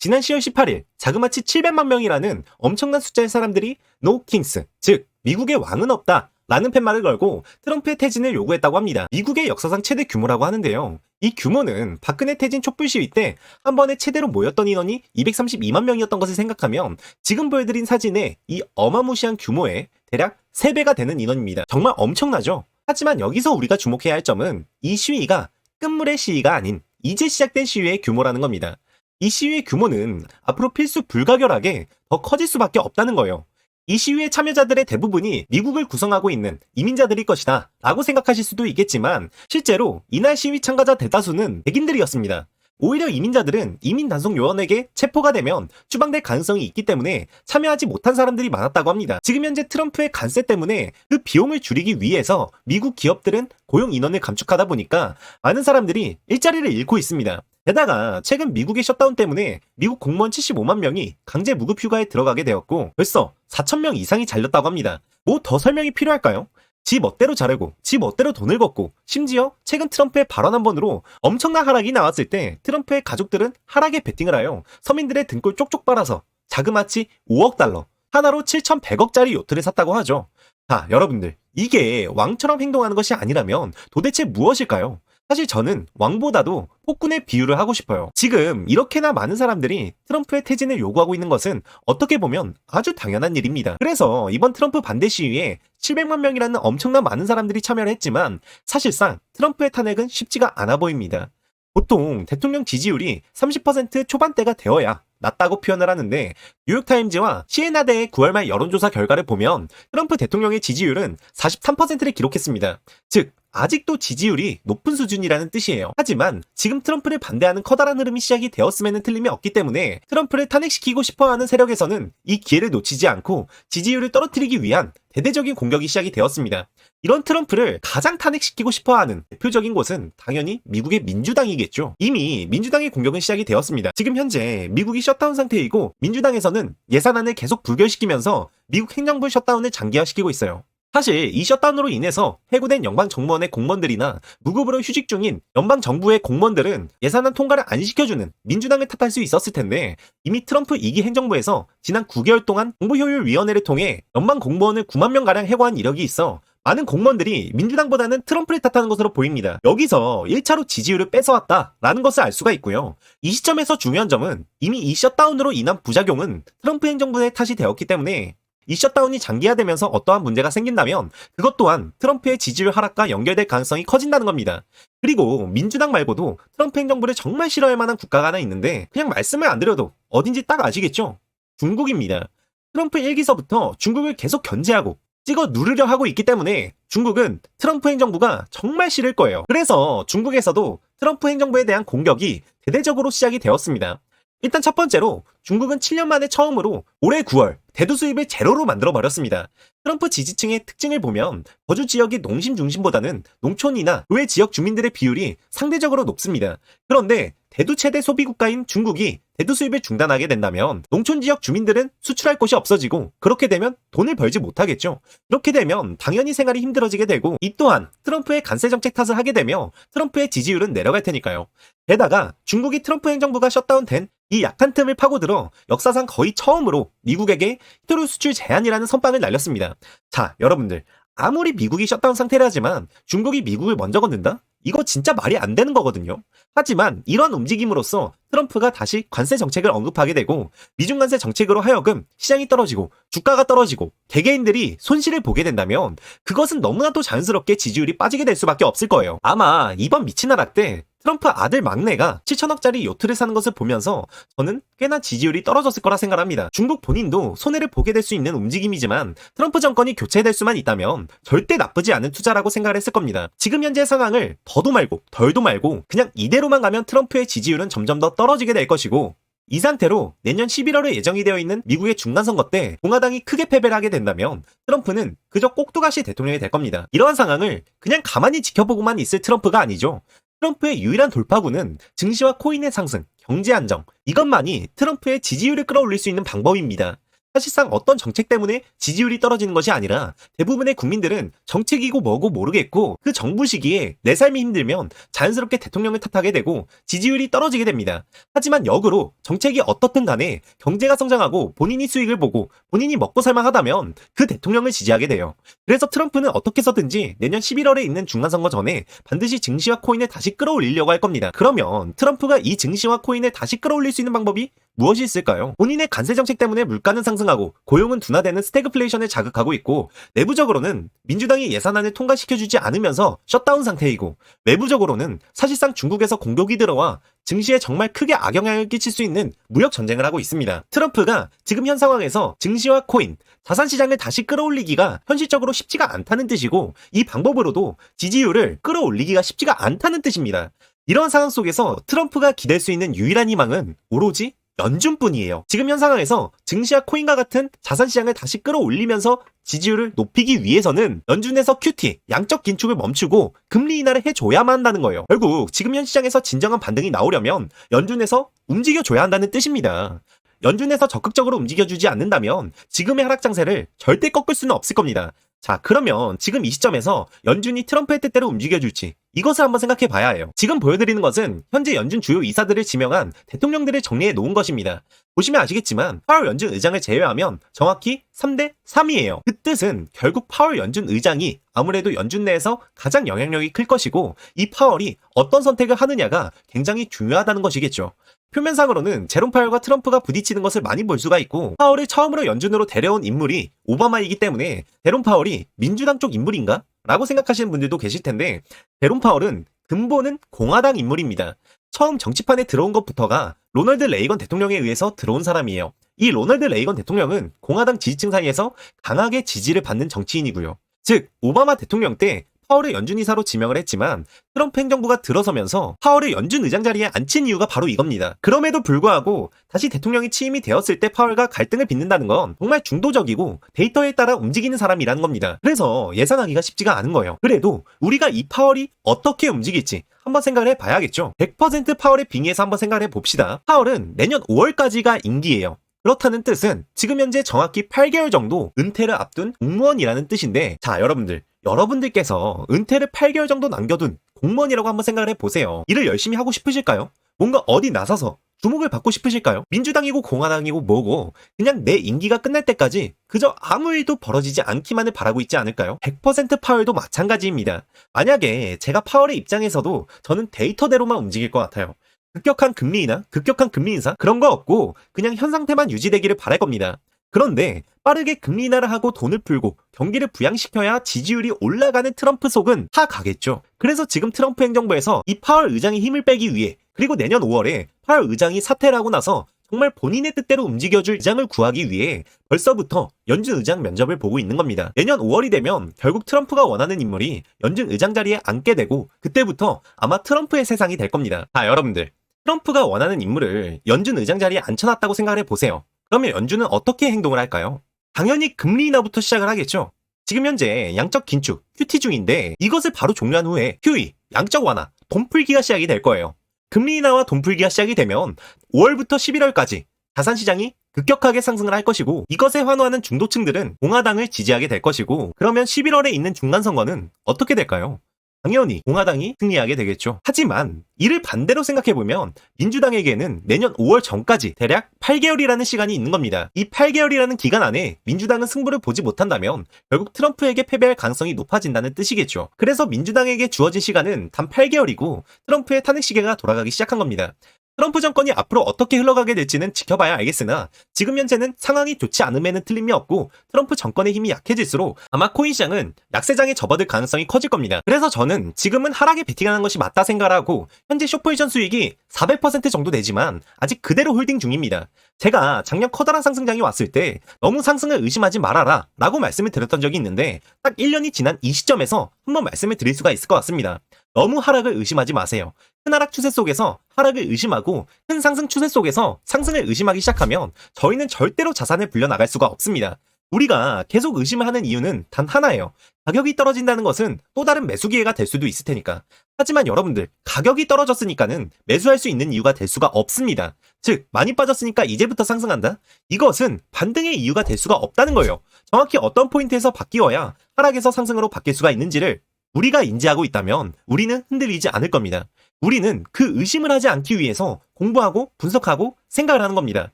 지난 10월 18일 자그마치 700만 명이라는 엄청난 숫자의 사람들이 노 킹스, 즉 미국의 왕은 없다 라는 팻말을 걸고 트럼프의 퇴진을 요구했다고 합니다. 미국의 역사상 최대 규모라고 하는데요. 이 규모는 박근혜 퇴진 촛불 시위 때 한 번에 최대로 모였던 인원이 232만 명이었던 것을 생각하면 지금 보여드린 사진의 이 어마무시한 규모의 대략 3배가 되는 인원입니다. 정말 엄청나죠? 하지만 여기서 우리가 주목해야 할 점은 이 시위가 끝물의 시위가 아닌 이제 시작된 시위의 규모라는 겁니다. 이 시위의 규모는 앞으로 필수 불가결하게 더 커질 수밖에 없다는 거예요. 이 시위의 참여자들의 대부분이 미국을 구성하고 있는 이민자들일 것이다 라고 생각하실 수도 있겠지만 실제로 이날 시위 참가자 대다수는 백인들이었습니다. 오히려 이민자들은 이민 단속 요원에게 체포가 되면 추방될 가능성이 있기 때문에 참여하지 못한 사람들이 많았다고 합니다. 지금 현재 트럼프의 관세 때문에 그 비용을 줄이기 위해서 미국 기업들은 고용 인원을 감축하다 보니까 많은 사람들이 일자리를 잃고 있습니다. 게다가 최근 미국의 셧다운 때문에 미국 공무원 75만 명이 강제 무급 휴가에 들어가게 되었고 벌써 4천 명 이상이 잘렸다고 합니다. 뭐 더 설명이 필요할까요? 지 멋대로 자르고 지 멋대로 돈을 걷고 심지어 최근 트럼프의 발언 한 번으로 엄청난 하락이 나왔을 때 트럼프의 가족들은 하락에 베팅을 하여 서민들의 등골 쪽쪽 빨아서 자그마치 5억 달러 하나로 7,100억짜리 요트를 샀다고 하죠. 자 여러분들 이게 왕처럼 행동하는 것이 아니라면 도대체 무엇일까요? 사실 저는 왕보다도 폭군의 비유를 하고 싶어요. 지금 이렇게나 많은 사람들이 트럼프의 퇴진을 요구하고 있는 것은 어떻게 보면 아주 당연한 일입니다. 그래서 이번 트럼프 반대 시위에 700만 명이라는 엄청난 많은 사람들이 참여를 했지만 사실상 트럼프의 탄핵은 쉽지가 않아 보입니다. 보통 대통령 지지율이 30% 초반대가 되어야 낮다고 표현을 하는데 뉴욕타임즈와 시에나대의 9월 말 여론조사 결과를 보면 트럼프 대통령의 지지율은 43%를 기록했습니다. 즉 아직도 지지율이 높은 수준이라는 뜻이에요. 하지만 지금 트럼프를 반대하는 커다란 흐름이 시작이 되었음에는 틀림이 없기 때문에 트럼프를 탄핵시키고 싶어하는 세력에서는 이 기회를 놓치지 않고 지지율을 떨어뜨리기 위한 대대적인 공격이 시작이 되었습니다. 이런 트럼프를 가장 탄핵시키고 싶어하는 대표적인 곳은 당연히 미국의 민주당이겠죠. 이미 민주당의 공격은 시작이 되었습니다. 지금 현재 미국이 셧다운 상태이고 민주당에서는 예산안을 계속 불결시키면서 미국 행정부 셧다운을 장기화시키고 있어요. 사실 이 셧다운으로 인해서 해고된 연방 정무원의 공무원들이나 무급으로 휴직 중인 연방 정부의 공무원들은 예산안 통과를 안 시켜주는 민주당을 탓할 수 있었을 텐데 이미 트럼프 2기 행정부에서 지난 9개월 동안 정부효율위원회를 통해 연방 공무원을 9만 명가량 해고한 이력이 있어 많은 공무원들이 민주당보다는 트럼프를 탓하는 것으로 보입니다. 여기서 1차로 지지율을 뺏어왔다라는 것을 알 수가 있고요. 이 시점에서 중요한 점은 이미 이 셧다운으로 인한 부작용은 트럼프 행정부의 탓이 되었기 때문에 이 셧다운이 장기화되면서 어떠한 문제가 생긴다면 그것 또한 트럼프의 지지율 하락과 연결될 가능성이 커진다는 겁니다. 그리고 민주당 말고도 트럼프 행정부를 정말 싫어할 만한 국가가 하나 있는데 그냥 말씀을 안 드려도 어딘지 딱 아시겠죠? 중국입니다. 트럼프 1기서부터 중국을 계속 견제하고 찍어 누르려 하고 있기 때문에 중국은 트럼프 행정부가 정말 싫을 거예요. 그래서 중국에서도 트럼프 행정부에 대한 공격이 대대적으로 시작이 되었습니다. 일단 첫 번째로 중국은 7년 만에 처음으로 올해 9월 대두 수입을 제로로 만들어 버렸습니다. 트럼프 지지층의 특징을 보면 거주 지역이 농심 중심보다는 농촌이나 외 지역 주민들의 비율이 상대적으로 높습니다. 그런데 대두 최대 소비 국가인 중국이 대두 수입을 중단하게 된다면 농촌 지역 주민들은 수출할 곳이 없어지고 그렇게 되면 돈을 벌지 못하겠죠. 그렇게 되면 당연히 생활이 힘들어지게 되고 이 또한 트럼프의 관세 정책 탓을 하게 되며 트럼프의 지지율은 내려갈 테니까요. 게다가 중국이 트럼프 행정부가 셧다운된 이 약한 틈을 파고들어 역사상 거의 처음으로 미국에게 히토류 수출 제한이라는 선빵을 날렸습니다. 자, 여러분들. 아무리 미국이 셧다운 상태라지만 중국이 미국을 먼저 걷는다? 이거 진짜 말이 안 되는 거거든요. 하지만 이런 움직임으로써 트럼프가 다시 관세 정책을 언급하게 되고 미중 관세 정책으로 하여금 시장이 떨어지고 주가가 떨어지고 개개인들이 손실을 보게 된다면 그것은 너무나도 자연스럽게 지지율이 빠지게 될 수밖에 없을 거예요. 아마 이번 미친 하락 때 트럼프 아들 막내가 7천억짜리 요트를 사는 것을 보면서 저는 꽤나 지지율이 떨어졌을 거라 생각합니다. 중국 본인도 손해를 보게 될 수 있는 움직임이지만 트럼프 정권이 교체될 수만 있다면 절대 나쁘지 않은 투자라고 생각을 했을 겁니다. 지금 현재 상황을 더도 말고 덜도 말고 그냥 이대로만 가면 트럼프의 지지율은 점점 더 떨어지게 될 것이고 이 상태로 내년 11월에 예정이 되어 있는 미국의 중간선거 때 공화당이 크게 패배를 하게 된다면 트럼프는 그저 꼭두가시 대통령이 될 겁니다. 이러한 상황을 그냥 가만히 지켜보고만 있을 트럼프가 아니죠. 트럼프의 유일한 돌파구는 증시와 코인의 상승, 경제 안정, 이것만이 트럼프의 지지율을 끌어올릴 수 있는 방법입니다. 사실상 어떤 정책 때문에 지지율이 떨어지는 것이 아니라 대부분의 국민들은 정책이고 뭐고 모르겠고 그 정부 시기에 내 삶이 힘들면 자연스럽게 대통령을 탓하게 되고 지지율이 떨어지게 됩니다. 하지만 역으로 정책이 어떻든 간에 경제가 성장하고 본인이 수익을 보고 본인이 먹고 살만하다면 그 대통령을 지지하게 돼요. 그래서 트럼프는 어떻게 해서든지 내년 11월에 있는 중간선거 전에 반드시 증시와 코인을 다시 끌어올리려고 할 겁니다. 그러면 트럼프가 이 증시와 코인을 다시 끌어올릴 수 있는 방법이 무엇이 있을까요? 본인의 관세 정책 때문에 물가는 상승하고 고용은 둔화되는 스태그플레이션을 자극하고 있고 내부적으로는 민주당이 예산안을 통과시켜주지 않으면서 셧다운 상태이고 외부적으로는 사실상 중국에서 공격이 들어와 증시에 정말 크게 악영향을 끼칠 수 있는 무역 전쟁을 하고 있습니다. 트럼프가 지금 현 상황에서 증시와 코인, 자산 시장을 다시 끌어올리기가 현실적으로 쉽지가 않다는 뜻이고 이 방법으로도 지지율을 끌어올리기가 쉽지가 않다는 뜻입니다. 이런 상황 속에서 트럼프가 기댈 수 있는 유일한 희망은 오로지 연준뿐이에요. 지금 현 상황에서 증시와 코인과 같은 자산 시장을 다시 끌어올리면서 지지율을 높이기 위해서는 연준에서 QT, 양적 긴축을 멈추고 금리 인하를 해줘야만 한다는 거예요. 결국 지금 현 시장에서 진정한 반등이 나오려면 연준에서 움직여줘야 한다는 뜻입니다. 연준에서 적극적으로 움직여주지 않는다면 지금의 하락 장세를 절대 꺾을 수는 없을 겁니다. 자, 그러면 지금 이 시점에서 연준이 트럼프의 뜻대로 움직여줄지 이것을 한번 생각해 봐야 해요. 지금 보여드리는 것은 현재 연준 주요 이사들을 지명한 대통령들을 정리해 놓은 것입니다. 보시면 아시겠지만 파월 연준 의장을 제외하면 정확히 3대 3이에요. 그 뜻은 결국 파월 연준 의장이 아무래도 연준 내에서 가장 영향력이 클 것이고 이 파월이 어떤 선택을 하느냐가 굉장히 중요하다는 것이겠죠. 표면상으로는 제롬 파월과 트럼프가 부딪히는 것을 많이 볼 수가 있고 파월을 처음으로 연준으로 데려온 인물이 오바마이기 때문에 제롬 파월이 민주당 쪽 인물인가? 라고 생각하시는 분들도 계실 텐데 제롬 파월은 근본은 공화당 인물입니다. 처음 정치판에 들어온 것부터가 로널드 레이건 대통령에 의해서 들어온 사람이에요. 이 로널드 레이건 대통령은 공화당 지지층 사이에서 강하게 지지를 받는 정치인이고요. 즉 오바마 대통령 때 파월을 연준 이사로 지명을 했지만 트럼프 행정부가 들어서면서 파월을 연준 의장 자리에 앉힌 이유가 바로 이겁니다. 그럼에도 불구하고 다시 대통령이 취임이 되었을 때 파월과 갈등을 빚는다는 건 정말 중도적이고 데이터에 따라 움직이는 사람이라는 겁니다. 그래서 예상하기가 쉽지가 않은 거예요. 그래도 우리가 이 파월이 어떻게 움직일지 한번 생각을 해봐야겠죠. 100% 파월에 빙의해서 한번 생각을 해봅시다. 파월은 내년 5월까지가 임기예요. 그렇다는 뜻은 지금 현재 정확히 8개월 정도 은퇴를 앞둔 공무원이라는 뜻인데 자 여러분들 여러분들께서 은퇴를 8개월 정도 남겨둔 공무원이라고 한번 생각을 해보세요. 일을 열심히 하고 싶으실까요? 뭔가 어디 나서서 주목을 받고 싶으실까요? 민주당이고 공화당이고 뭐고 그냥 내 임기가 끝날 때까지 그저 아무 일도 벌어지지 않기만을 바라고 있지 않을까요? 100% 파월도 마찬가지입니다. 만약에 제가 파월의 입장에서도 저는 데이터대로만 움직일 것 같아요. 급격한 금리 인하, 급격한 금리 인사 그런 거 없고 그냥 현 상태만 유지되기를 바랄 겁니다. 그런데 빠르게 금리 인하를 하고 돈을 풀고 경기를 부양시켜야 지지율이 올라가는 트럼프 속은 다 가겠죠. 그래서 지금 트럼프 행정부에서 이 파월 의장이 힘을 빼기 위해 그리고 내년 5월에 파월 의장이 사퇴를 하고 나서 정말 본인의 뜻대로 움직여줄 의장을 구하기 위해 벌써부터 연준 의장 면접을 보고 있는 겁니다. 내년 5월이 되면 결국 트럼프가 원하는 인물이 연준 의장 자리에 앉게 되고 그때부터 아마 트럼프의 세상이 될 겁니다. 자, 여러분들. 트럼프가 원하는 인물을 연준 의장 자리에 앉혀놨다고 생각을 해보세요. 그러면 연준은 어떻게 행동을 할까요? 당연히 금리 인하부터 시작을 하겠죠. 지금 현재 양적 긴축, QT 중인데 이것을 바로 종료한 후에 QE, 양적 완화, 돈 풀기가 시작이 될 거예요. 금리 인하와 돈 풀기가 시작이 되면 5월부터 11월까지 자산 시장이 급격하게 상승을 할 것이고 이것에 환호하는 중도층들은 공화당을 지지하게 될 것이고 그러면 11월에 있는 중간 선거는 어떻게 될까요? 당연히 공화당이 승리하게 되겠죠. 하지만 이를 반대로 생각해보면 민주당에게는 내년 5월 전까지 대략 8개월이라는 시간이 있는 겁니다. 이 8개월이라는 기간 안에 민주당은 승부를 보지 못한다면 결국 트럼프에게 패배할 가능성이 높아진다는 뜻이겠죠. 그래서 민주당에게 주어진 시간은 단 8개월이고 트럼프의 탄핵 시계가 돌아가기 시작한 겁니다. 트럼프 정권이 앞으로 어떻게 흘러가게 될지는 지켜봐야 알겠으나 지금 현재는 상황이 좋지 않음에는 틀림이 없고 트럼프 정권의 힘이 약해질수록 아마 코인 시장은 약세장에 접어들 가능성이 커질 겁니다. 그래서 저는 지금은 하락에 베팅하는 것이 맞다 생각하고 현재 쇼포지션 수익이 400% 정도 되지만 아직 그대로 홀딩 중입니다. 제가 작년 커다란 상승장이 왔을 때 너무 상승을 의심하지 말아라 라고 말씀을 드렸던 적이 있는데 딱 1년이 지난 이 시점에서 한번 말씀을 드릴 수가 있을 것 같습니다. 너무 하락을 의심하지 마세요. 큰 하락 추세 속에서 하락을 의심하고 큰 상승 추세 속에서 상승을 의심하기 시작하면 저희는 절대로 자산을 불려나갈 수가 없습니다. 우리가 계속 의심을 하는 이유는 단 하나예요. 가격이 떨어진다는 것은 또 다른 매수 기회가 될 수도 있을 테니까. 하지만 여러분들, 가격이 떨어졌으니까는 매수할 수 있는 이유가 될 수가 없습니다. 즉, 많이 빠졌으니까 이제부터 상승한다? 이것은 반등의 이유가 될 수가 없다는 거예요. 정확히 어떤 포인트에서 바뀌어야 하락에서 상승으로 바뀔 수가 있는지를 우리가 인지하고 있다면 우리는 흔들리지 않을 겁니다. 우리는 그 의심을 하지 않기 위해서 공부하고 분석하고 생각을 하는 겁니다.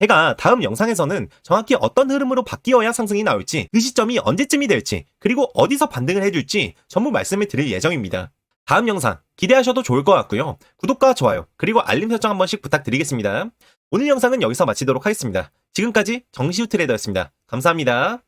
제가 다음 영상에서는 정확히 어떤 흐름으로 바뀌어야 상승이 나올지, 그 시점이 언제쯤이 될지, 그리고 어디서 반등을 해줄지 전부 말씀을 드릴 예정입니다. 다음 영상 기대하셔도 좋을 것 같고요. 구독과 좋아요, 그리고 알림 설정 한 번씩 부탁드리겠습니다. 오늘 영상은 여기서 마치도록 하겠습니다. 지금까지 정시우 트레이더였습니다. 감사합니다.